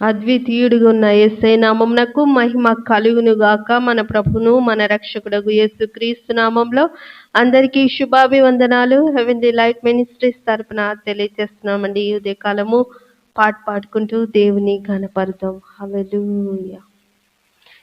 అద్వితీయుడుగున్న ఉన్న యేసై నామమునకు మహిమ కలుగును గాక మన ప్రభును మన రక్షకుడకు యేసు క్రీస్తు నామంలో అందరికీ శుభాభివందనాలు. హెవెన్లీ లైట్ మినిస్ట్రీస్ తరపున తెలియజేస్తున్నామండి. ఈ ఉదయకాలము పాట పాడుకుంటూ దేవుని గణపరుతాం హల్లెలూయా.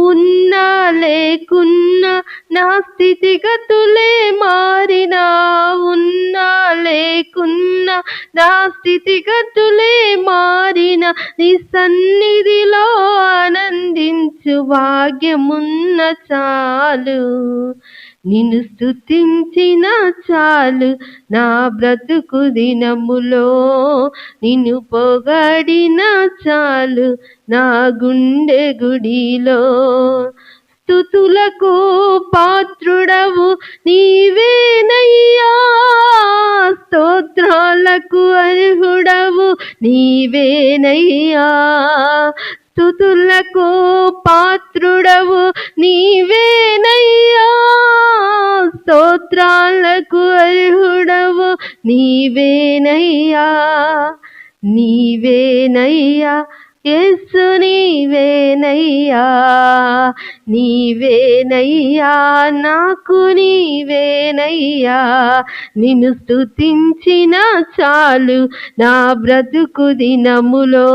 ఉన్నా లేకున్నా నా స్థితిగతులే మారినా ఉన్నా లేకున్నా నా స్థితిగతులే మారిన నీ సన్నిధిలో ఆనందించు భాగ్యమున్న చాలు. నిన్ను స్థుతించిన చాలు నా బ్రతుకు దినములో. నిన్ను పొగడిన చాలు నా గుండె గుడిలో. స్థుతులకు పాత్రుడవు నీవేనయ్యా. స్తోత్రాలకు అర్హుడవు నీవేనయ్యా. స్థుతులకు పాత్రుడవు నీవేనయ్యా. స్తోత్రాలకు అర్హుడవు నీవేనయ్యా. నీవేనయ్యా. యేసు నీవేనయ్యా నీవేనయ్యా నాకు నీవేనయ్యా. నిన్ను స్థుతించిన చాలు నా బ్రతుకు దినములో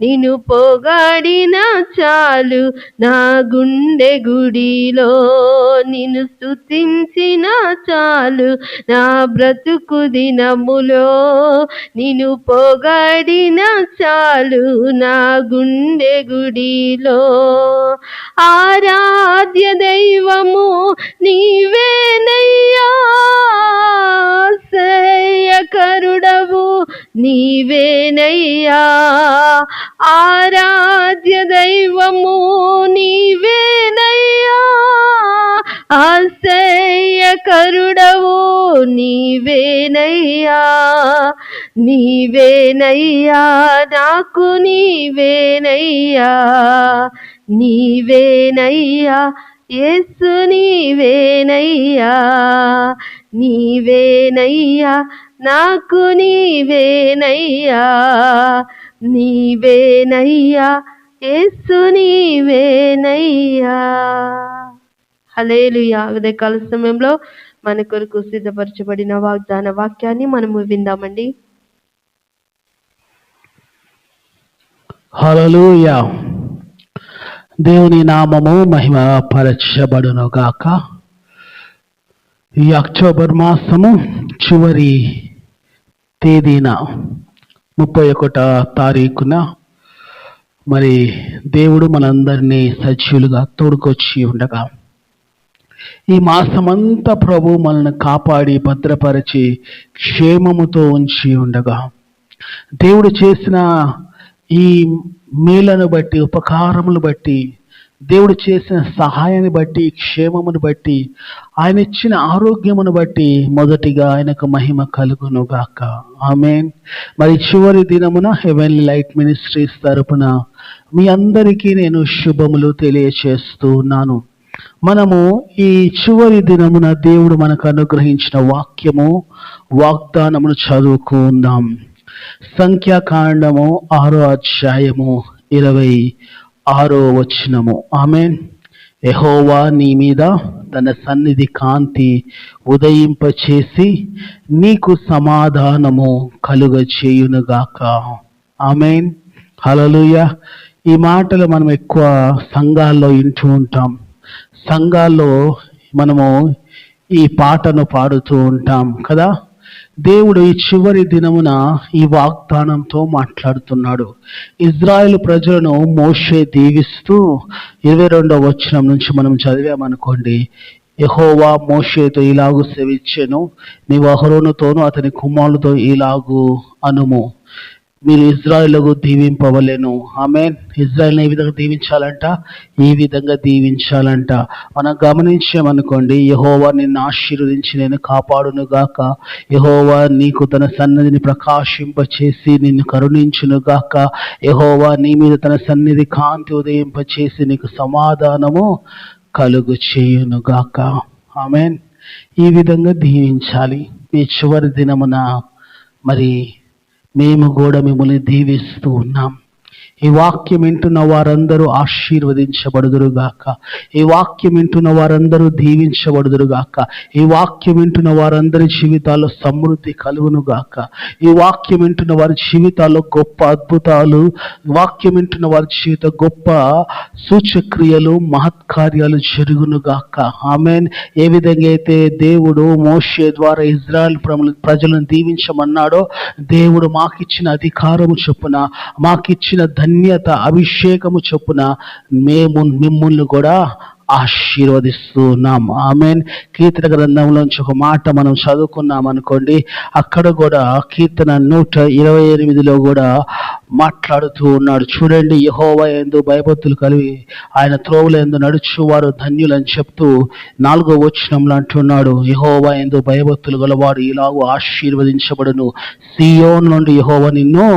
నిన్ను పొగాడిన చాలు నా గుండె గుడిలో. నిన్ను స్థుతించిన చాలు నా బ్రతుకు దినములో నిన్ను పొగాడిన చాలు నా గుండె గుడిలో. ఆరాధ్య దైవము నీవేనయ్యా. కరుడవు నీవేనయ్యా. ఆరాధ్య దైవము నీవేనయ్యా. కరుడవు నీవేనయ్యా నీవేనయ్యా నాకు నీవేనయ్యా నీవేనయ్యా యేసు నీవేనయ్యా నీవేనయ్యా నాకు నీవేనయ్యా నీవేనయ్యా యేసు నీవేనయ్యా. హలేలుయా ఉదయకాల సమయంలో మన కొరకు సిద్ధపరచబడిన వాగ్దాన వాక్యాన్ని మనము విందామండి. హలలుయా దేవుని నామము మహిమ పరచబడును గాక. ఈ అక్టోబర్ మాసము చివరి తేదీన ముప్పై ఒకటో తారీఖున మరి దేవుడు మనందరినీ సజీవులుగా తోడుకొచ్చి ఉండగా ఈ మాసమంతా ప్రభు మనల్ని కాపాడి భద్రపరిచి క్షేమముతో ఉంచి ఉండగా. దేవుడు చేసిన ఈ మేలను బట్టి ఉపకారములు బట్టి దేవుడు చేసిన సహాయాన్ని బట్టి క్షేమమును బట్టి ఆయన ఇచ్చిన ఆరోగ్యమును బట్టి మొదటిగా ఆయనకు మహిమ కలుగును గాక ఆమెన్. మరి చివరి దినమున హెవెన్ లైట్ మినిస్ట్రీస్ తరపున మీ అందరికీ నేను శుభములు తెలియచేస్తూ ఉన్నాను. మనము ఈ చివరి దినమున దేవుడు మనకు అనుగ్రహించిన వాక్యము వాగ్దానమును చదువుకుందాం. సంఖ్యాకాండము ఆరో అధ్యాయము ఇరవై ఆరో వచనము. ఆమె ఎహోవా నీ మీద తన సన్నిధి కాంతి ఉదయింపచేసి నీకు సమాధానము కలుగ చేయునుగాక ఆమెన్. హలలుయ ఈ మాటలు మనం ఎక్కువ సంఘాల్లో వింటూ ఉంటాం. సంఘాల్లో మనము ఈ పాటను పాడుతూ ఉంటాం కదా? దేవుడు ఈ చివరి దినమున ఈ వాగ్దానంతో మాట్లాడుతున్నాడు. ఇజ్రాయెల్ ప్రజలను మోషే దీవిస్తూ ఇరవై రెండవ వచనం నుంచి మనం చదివామనుకోండి యహోవా మోషేతో ఇలాగు సెవిచ్చెను నీవు అహరోనుతోను అతని కుమారులతో ఇలాగు అనుము. మీరు ఇజ్రాయెల్కు దీవింపవలేను. ఆమె ఇజ్రాయిల్ని ఏ విధంగా దీవించాలంట? ఈ విధంగా దీవించాలంట. మనం గమనించామనుకోండి యహోవా నిన్ను ఆశీర్వదించి నేను కాపాడును గాక యహోవా నీకు తన సన్నిధిని ప్రకాశింపచేసి నిన్ను కరుణించును గాక యహోవా నీ మీద తన సన్నిధి కాంతి ఉదయింపచేసి నీకు సమాధానము కలుగు చేయునుగాక ఆమెన్. ఈ విధంగా దీవించాలి. ఈ చివరి దినమున మరి మేము కూడా మిమ్మల్ని దీవిస్తూ ఉన్నాం. ఈ వాక్యం వింటున్న వారందరూ ఆశీర్వదించబడుదురుగాక. ఈ వాక్యం వింటున్న వారందరూ దీవించబడుదురుగాక. ఈ వాక్యం వింటున్న వారందరి జీవితాల్లో సమృద్ధి కలుగునుగాక. ఈ వాక్యం వింటున్న వారి జీవితాల్లో గొప్ప అద్భుతాలు వాక్యం వింటున్న వారి జీవిత గొప్ప సూచక్రియలు మహత్కార్యాలు జరుగునుగాక. ఆమెన్. ఏ విధంగా అయితే దేవుడు మోషే ద్వారా ఇజ్రాయల్ ప్రజలను దీవించమన్నాడో దేవుడు మాకిచ్చిన అధికారము చొప్పున మాకిచ్చిన ధన్యత అభిషేకము చొప్పున మేము మిమ్మల్ని కూడా ఆశీర్వదిస్తూ ఉన్నాం ఆమెన్. కీర్తన గ్రంథంలోంచి ఒక మాట మనం చదువుకున్నాం అనుకోండి అక్కడ కూడా కీర్తన నూట ఇరవై ఎనిమిదిలో కూడా మాట్లాడుతూ ఉన్నాడు. చూడండి యహోవా ఎందు భయభక్తులు కలిగి ఆయన త్రోవుల ఎందు నడుచు వారు ధన్యులని చెప్తూ నాలుగో వచనంలో అంటున్నాడు యహోవా ఎందు భయభక్తులు గలవాడు ఇలాగూ ఆశీర్వదించబడును. సియోన్ నుండి యహోవ నిన్ను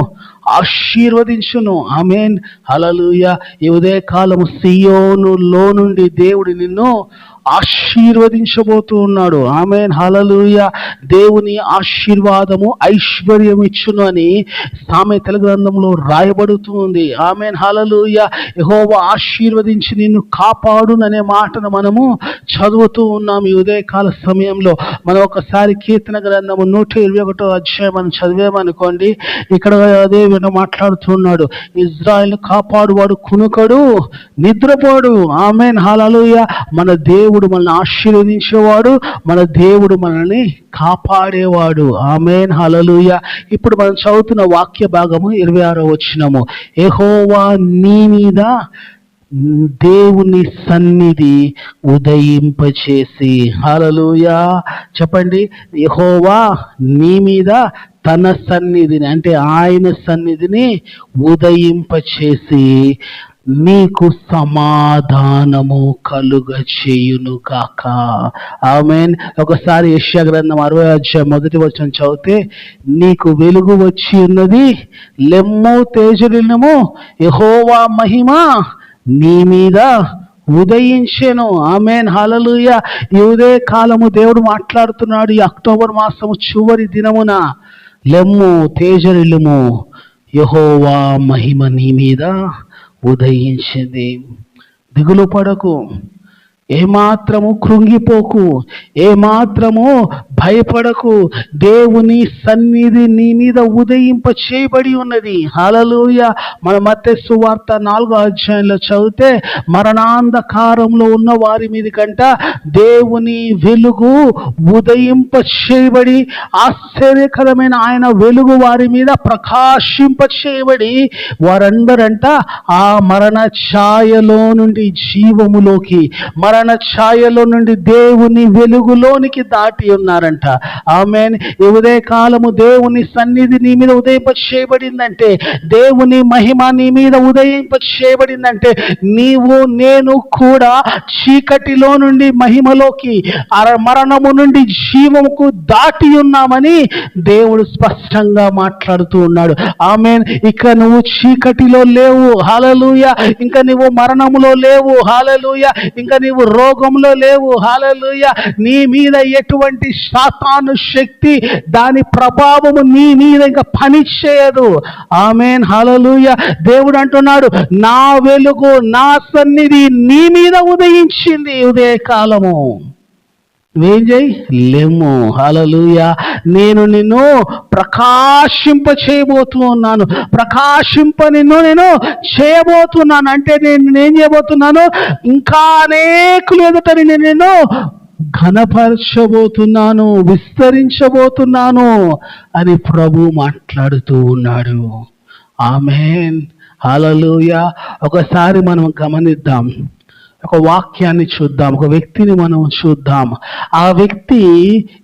ఆశీర్వదించును. ఆమెన్. హలలుయ ఈ ఉదయకాలము సియోనులో నుండి దేవుడు నిన్ను ఆశీర్వదించబోతూ ఉన్నాడు. ఆమెన్. హలలుయ దేవుని ఆశీర్వాదము ఐశ్వర్యం ఇచ్చును అని సామెతల గ్రంథంలో రాయబడుతుంది ఆమెన్. హలలుయ యహోవ ఆశీర్వదించి నిన్ను కాపాడుననే మాటను మనము చదువుతూ ఉన్నాం ఈ ఉదయకాల సమయంలో. మనం ఒకసారి కీర్తన గ్రంథము నూట ఇరవై ఒకటో అధ్యాయం మనం చదివామనుకోండి ఇక్కడ అదే విన మాట్లాడుతున్నాడు ఇజ్రాయెల్ కాపాడువాడు కునుకడు నిద్రపోడు. ఆమెన్. హలలుయ మన దేవుడు మనల్ని ఆశీర్వదించేవాడు మన దేవుడు మనల్ని కాపాడేవాడు. ఆమెన్. హలలుయ ఇప్పుడు మనం చదువుతున్న వాక్య భాగము ఇరవై ఆరో వచ్చినము ఎహోవా నీ మీద దేవుని సన్నిధి ఉదయింపచేసి. హలలుయా చెప్పండి. యహోవా నీ మీద తన సన్నిధిని అంటే ఆయన సన్నిధిని ఉదయింపచేసి. నీకు సమాధానము కలుగ చేయును కాక ఆమెన్. ఒకసారి యశ్యా గ్రంథం అరవై అధ్యాయం మొదటి వచ్చిన చదివితే నీకు వెలుగు వచ్చి ఉన్నది లెమ్ము తేజరినము యహోవా మహిమ నీ మీద ఉదయించెను. ఆమెన్. హలలుయ ఈ ఉదయ కాలము దేవుడు మాట్లాడుతున్నాడు ఈ అక్టోబర్ మాసము చివరి దినమున. లెమ్ము తేజరిల్లుము యహోవా మహిమ నీ మీద ఉదయించింది. దిగులు పడకు. ఏమాత్రము కృంగిపోకు ఏమాత్రము భయపడకు. దేవుని సన్నిధి నీ మీద ఉదయింప చేయబడి ఉన్నది. హలలోయ మన మత్స్సు వార్త నాలుగో అధ్యాయంలో చదివితే మరణాంధకారంలో ఉన్న వారి మీద కంట దేవుని వెలుగు ఉదయింప చేయబడి ఆశ్చర్యకరమైన ఆయన వెలుగు వారి మీద ప్రకాశింప చేయబడి వారందరంట ఆ మరణ ఛాయలో నుండి జీవములోకి మరణ ఛాయలో నుండి దేవుని వెలుగులోనికి దాటి ఉన్నారంట. ఆమె ఈ ఉదయ కాలము దేవుని సన్నిధి నీ మీద ఉదయింప చేయబడిందంటే దేవుని మహిమ నీ మీద ఉదయింప చేయబడిందంటే నీవు నేను కూడా చీకటిలో నుండి మహిమలోకి అర మరణము నుండి జీవముకు దాటి ఉన్నామని దేవుడు స్పష్టంగా మాట్లాడుతూ ఉన్నాడు. ఆమెన్. ఇక నువ్వు చీకటిలో లేవు. హాలలుయ. ఇంకా నువ్వు మరణములో లేవు. హాలలుయ. ఇంకా నీవు రోగంలో లేవు. హాలలుయ నీ మీద ఎటువంటి శాతాను శక్తి దాని ప్రభావము నీ మీద ఇంకా పని చేయదు. ఆమెన్. హాలలుయ దేవుడు అంటున్నాడు నా వెలుగు నా సన్నిధి నీ మీద ఉదయించింది ఉదయకాలము. నువ్వేం చేయి? లెమ్ము. హలలుయ నేను నిన్ను ప్రకాశింప చేయబోతున్నాను ప్రకాశింప నిన్ను నేను చేయబోతున్నాను. అంటే నేను నేను చేయబోతున్నాను? ఇంకా అనేకులు ఎదుట నేను నిన్ను ఘనపరచబోతున్నాను విస్తరించబోతున్నాను అని ప్రభు మాట్లాడుతూ ఉన్నాడు. ఆమెన్. హలలుయ ఒకసారి మనం గమనిద్దాం. ఒక వాక్యాన్ని చూద్దాం ఒక వ్యక్తిని మనం చూద్దాం. ఆ వ్యక్తి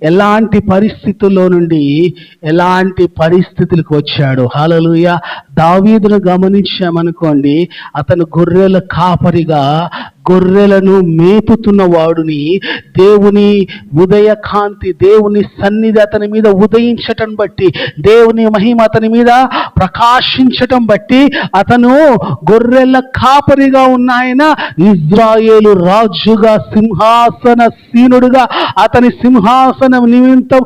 ఎలాంటి పరిస్థితుల్లో నుండి ఎలాంటి పరిస్థితులకు వచ్చాడు? హలలుయ. దావీదును గమనించామనుకోండి అతను గొర్రెల కాపరిగా గొర్రెలను మేపుతున్న వాడుని దేవుని ఉదయ కాంతి దేవుని సన్నిధి అతని మీద ఉదయించటం బట్టి దేవుని మహిమ అతని మీద ప్రకాశించటం బట్టి అతను గొర్రెల కాపరిగా ఉన్న ఆయన ఇజ్రాయేలు రాజుగా సింహాసన సీనుడుగా అతని సింహాసనం నిమిత్తం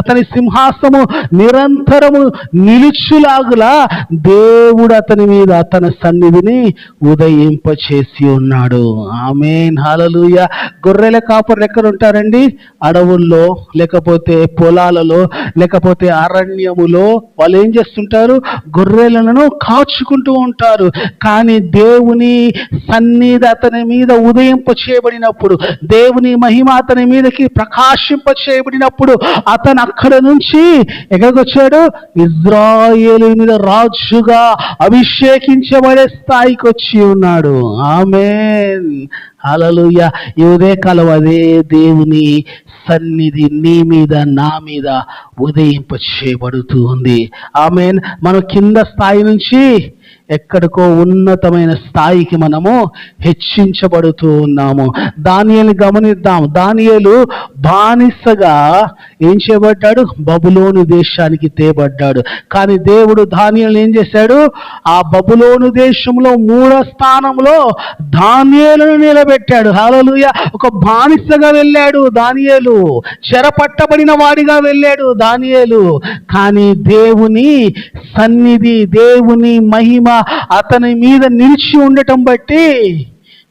అతని సింహాసము నిరంతరము నిలుచులాగులా దేవుడు అతని మీద తన సన్నిధిని ఉదయింపచేసి ఉన్నాడు. ఆమెన్. హాలలుయ గొర్రెల కాపర్లు ఎక్కడ ఉంటారండి అడవుల్లో లేకపోతే పొలాలలో లేకపోతే అరణ్యములో వాళ్ళు ఏం చేస్తుంటారు? గొర్రెలను కాచుకుంటూ ఉంటారు. కానీ దేవుని సన్నిధి అతని మీద ఉదయింప చేయబడినప్పుడు దేవుని మహిమ అతని మీదకి ప్రకాశింప చేయబడినప్పుడు అతను అక్కడ నుంచి ఎక్కడికి వచ్చాడు ఇజ్రాయేలు మీద రాజుగా అభిషేకించబడే స్థాయికి వచ్చి ఉన్నాడు. ఆమెన్. అలలుయ ఈ ఉదయకాలం అదే దేవుని సన్నిధి నీ మీద నా మీద ఉదయింప చేయబడుతూ ఉంది. ఆమెన్. మనం కింద స్థాయి నుంచి ఎక్కడికో ఉన్నతమైన స్థాయికి మనము హెచ్చించబడుతూ ఉన్నాము. దానియలు గమనిద్దాం. దానియలు బానిసగా ఏం చేయబడ్డాడు? బబులోను దేశానికి తేబడ్డాడు. కానీ దేవుడు దానియలు ఏం చేశాడు? ఆ బబులోను దేశంలో మూడో స్థానంలో ధాన్యాలను నిలబెట్టాడు. హలోయ ఒక బానిసగా వెళ్ళాడు దానియేలు. చెరపట్టబడిన వాడిగా వెళ్ళాడు దానియలు. కానీ దేవుని సన్నిధి దేవుని మహిమ అతని మీద నిలిచి ఉండటం బట్టి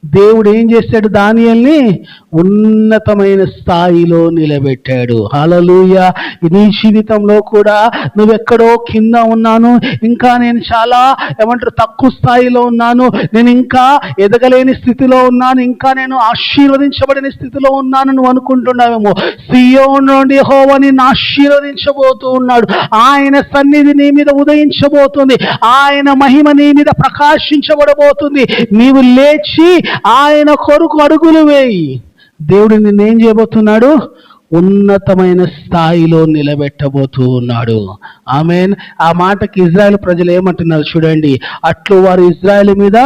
దేవుడు ఏం చేశాడు? దానియల్ని ఉన్నతమైన స్థాయిలో నిలబెట్టాడు. హలలుయ నీ జీవితంలో కూడా నువ్వెక్కడో కింద ఉన్నాను. ఇంకా నేను చాలా ఏమంటారు తక్కువ స్థాయిలో ఉన్నాను. నేను ఇంకా ఎదగలేని స్థితిలో ఉన్నాను. ఇంకా నేను ఆశీర్వదించబడిన స్థితిలో ఉన్నాను నువ్వు అనుకుంటున్నావేమో. సియో నుండి హోవని ఆశీర్వదించబోతూ ఉన్నాడు. ఆయన సన్నిధి నీ మీద ఉదయించబోతుంది. ఆయన మహిమ నీ మీద ప్రకాశించబడబోతుంది. నీవు లేచి ఆయన కొరకు అడుగులు వేయి. దేవుడు నిన్నేం చేయబోతున్నాడు? ఉన్నతమైన స్థాయిలో నిలబెట్టబోతూ ఉన్నాడు ఆమెన్. ఆ మాటకి ఇజ్రాయెల్ ప్రజలు ఏమంటున్నారు చూడండి. అట్లు వారు ఇజ్రాయెల్ మీద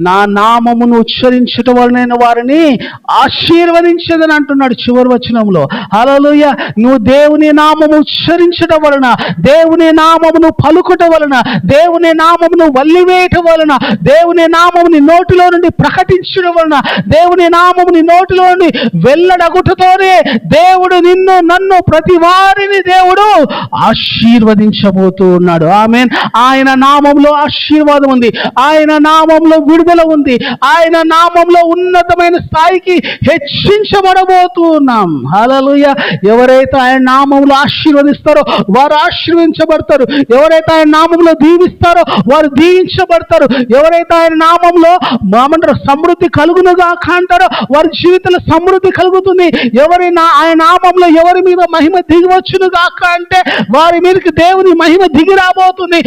నా నామమును ఉచ్చరించట వలన వారిని ఆశీర్వదించదని అంటున్నాడు చివరి వచనంలో. హలోయ నువ్వు దేవుని నామము ఉచ్చరించటం వలన దేవుని నామమును పలుకుట వలన దేవుని నామమును వల్లివేయటం వలన దేవుని నామముని నోటిలో నుండి ప్రకటించడం వలన దేవుని నామముని నోటిలో నుండి వెళ్ళడగుటతోనే దేవుడు నిన్ను నన్ను ప్రతి వారిని దేవుడు ఆశీర్వదించబోతూ ఉన్నాడు. ఆమె ఆయన నామంలో ఆశీర్వాదం ఉంది. ఆయన నామంలో విడుదల ఉంది. ఆయన నామంలో ఉన్నతమైన స్థాయికి హెచ్చించబడబోతూ ఉన్నాం హలలుయ ఎవరైతే ఆయన నామంలో ఆశీర్వదిస్తారో వారు ఆశీర్వించబడతారు. ఎవరైతే ఆయన నామంలో దీవిస్తారో వారు దీవించబడతారు. ఎవరైతే ఆయన నామంలో మామంటారు సమృద్ధి కలుగునుగా అంటారో వారి జీవితంలో సమృద్ధి కలుగుతుంది. ఎవరి నా ఆయన నామంలో ఎవరి మీద మహిమ దిగవచ్చును గాక అంటే వారి మీదకి దేవుని మహిమ దిగి రాబోతుంది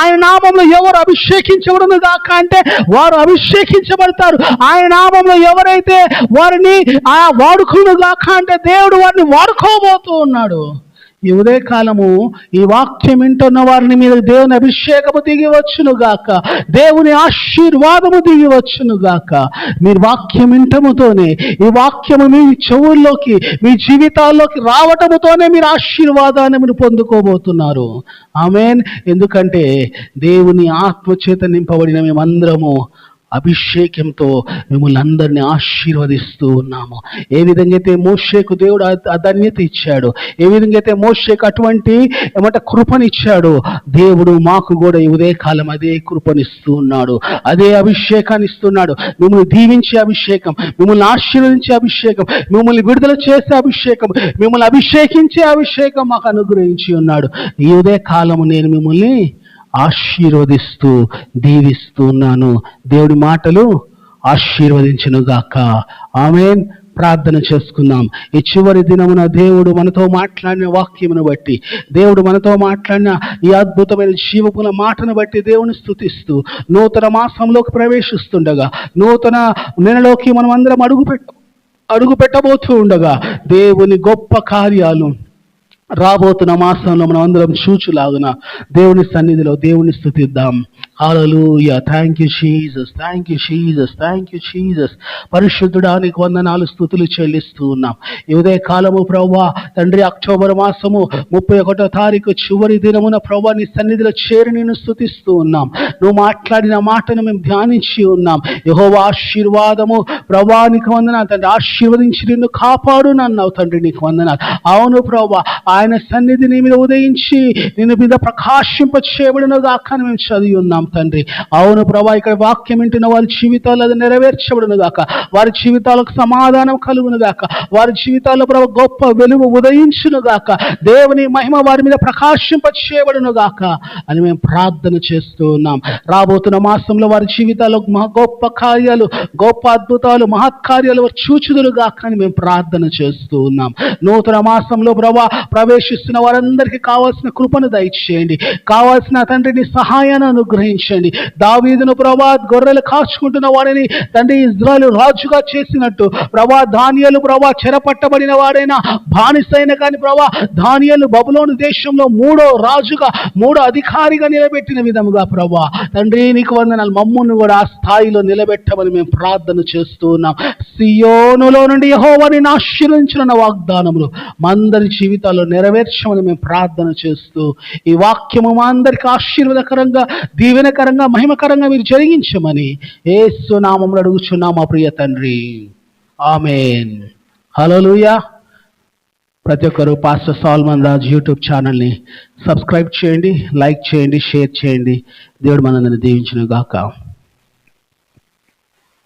ఆయన నామంలో ఎవరు అభిషేకించబడును గాక అంటే వారు అభిషేకించబడతారు. ఆయన నామంలో ఎవరైతే వారిని ఆ వాడుకును గాక అంటే దేవుడు వారిని వాడుకోబోతూ ఉన్నాడు. ఈ ఉదయకాలము ఈ వాక్యం వింటున్న వారిని మీద దేవుని అభిషేకము దిగివచ్చును గాక. దేవుని ఆశీర్వాదము దిగివచ్చును గాక. మీరు వాక్యం వింటముతోనే ఈ వాక్యము మీ చెవుల్లోకి మీ జీవితాల్లోకి రావటముతోనే మీరు ఆశీర్వాదాన్ని మీరు పొందుకోబోతున్నారు. ఆమెన్. ఎందుకంటే దేవుని ఆత్మచేత నింపబడిన మేమందరము అభిషేకంతో మిమ్మల్ని అందరినీ ఆశీర్వదిస్తూ ఉన్నాము. ఏ విధంగా అయితే మోషేకు దేవుడు ఆ- ధన్యత ఇచ్చాడు ఏ విధంగా అయితే మోషేకు అటువంటి ఏమంటే కృపనిచ్చాడు దేవుడు మాకు కూడా ఈ ఉదయకాలం అదే కృపనిస్తూ ఉన్నాడు అదే అభిషేకాన్ని ఇస్తున్నాడు. మిమ్మల్ని దీవించే అభిషేకం మిమ్మల్ని ఆశీర్వదించే అభిషేకం మిమ్మల్ని విడుదల చేసే అభిషేకం మిమ్మల్ని అభిషేకించే అభిషేకం మాకు అనుగ్రహించి ఉన్నాడు. ఈ ఉదయకాలము నేను మిమ్మల్ని ఆశీర్వదిస్తూ దీవిస్తున్నాను. దేవుడి మాటలు ఆశీర్వదించునుగాక. ఆమెన్. ప్రార్థన చేసుకుందాం. ఈ చివరి దినమున దేవుడు మనతో మాట్లాడిన వాక్యమును బట్టి దేవుడు మనతో మాట్లాడిన ఈ అద్భుతమైన జీవపుల మాటను బట్టి దేవుని స్థుతిస్తూ నూతన మాసంలోకి ప్రవేశిస్తుండగా నూతన నెలలోకి మనం అందరం అడుగు పెట్ట అడుగు పెట్టబోతూ ఉండగా దేవుని గొప్ప కార్యాలు రాబోతున్న మాసంలో మనం అందరం చూచులాగున దేవుని సన్నిధిలో దేవుని స్థుతిద్దాం. Hallelujah thank you Jesus thank you Jesus thank you Jesus పరిశుద్ధుడానికి వందనాలు స్థుతులు చెల్లిస్తూ ఉన్నాం ఇదే కాలము ప్రవ్వా తండ్రి అక్టోబర్ మాసము ముప్పై ఒకటో తారీఖు చివరి దినమున ప్రవ్వా నీ సన్నిధిలో చేరి నేను స్థుతిస్తూ ఉన్నాం నువ్వు మాట్లాడిన మాటను మేము ధ్యానించి ఉన్నాం. యహో ఆశీర్వాదము. ప్రభా నీకు వందనాలు. తండ్రి ఆశీర్వదించి నిన్ను కాపాడు నన్నావు తండ్రి నీకు వందనాలు. అవును ప్రభా ఆయన సన్నిధి నీ మీద ఉదయించి నిన్ను మీద ప్రకాశింప చేయబడిన గాక మేము చదివి ఉన్నాం. తండ్రి. అవును ప్రభా ఇక్కడ వాక్యం వింటున్న వారి జీవితాలు అది నెరవేర్చబడును గాక. వారి జీవితాలకు సమాధానం కలుగును గాక. వారి జీవితాల్లో ప్రభా గొప్ప వెలుగు ఉదయించును గాక. దేవుని మహిమ వారి మీద ప్రకాశింప చేయబడును గాక అని మేము ప్రార్థన చేస్తూ ఉన్నాం. రాబోతున్న మాసంలో వారి జీవితాల్లో మహా గొప్ప కార్యాలు గొప్ప అద్భుతాలు మహత్కార్యాలు చూచుదులు గాక అని మేము ప్రార్థన చేస్తూ ఉన్నాం. నూతన మాసంలో ప్రభా ప్రవేశిస్తున్న వారందరికీ కావాల్సిన కృపను దయచేయండి. కావాల్సిన తండ్రిని సహాయాన్ని అనుగ్రహించండి. దావీదును ప్రభా గొర్రెలు కాచుకుంటున్న వాడిని తండ్రి ఇజ్రాయలు రాజుగా చేసినట్టు. ప్రభా ధాన్యాలు ప్రభా చెరపట్టబడిన వాడైనా బానిసైన కానీ ప్రభా ధాన్యాలు బబులోని దేశంలో మూడో రాజుగా మూడో అధికారిగా నిలబెట్టిన విధముగా ప్రభా. తండ్రి నీకు వందనాలు. మమ్మును కూడా ఆ స్థాయిలో నిలబెట్టమని మేము ప్రార్థన చేస్తూ ఉన్నాం. సియోనులో నుండి యహోవాని ఆశీర్వించిన వాగ్దానములు మందరి జీవితాల్లో నెరవేర్చమని మేము ప్రార్థన చేస్తూ ఈ వాక్యము మా అందరికి ఆశీర్వాదకరంగా దీవె దీవెనకరంగా మహిమకరంగా మీరు జరిగించమని ఏసు నామములు అడుగుచున్నాం మా ప్రియ తండ్రి. ఆమెన్. హలోలుయా ప్రతి ఒక్కరు పాస్టర్ సాల్మన్ రాజ్ యూట్యూబ్ ఛానల్ని సబ్స్క్రైబ్ చేయండి లైక్ చేయండి షేర్ చేయండి. దేవుడు మనందరిని దీవించిన గాక